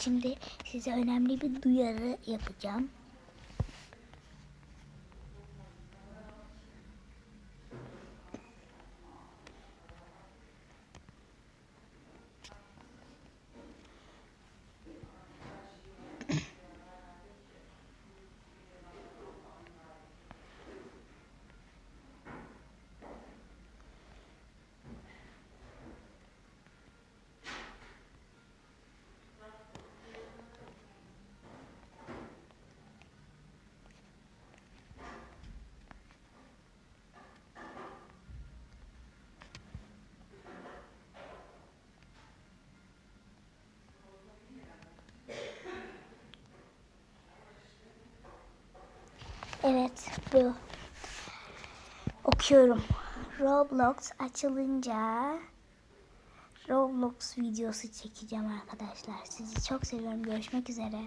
Şimdi size önemli bir duyarı yapacağım. Evet bu. Okuyorum. Roblox açılınca Roblox videosu çekeceğim arkadaşlar. Sizi çok seviyorum. Görüşmek üzere.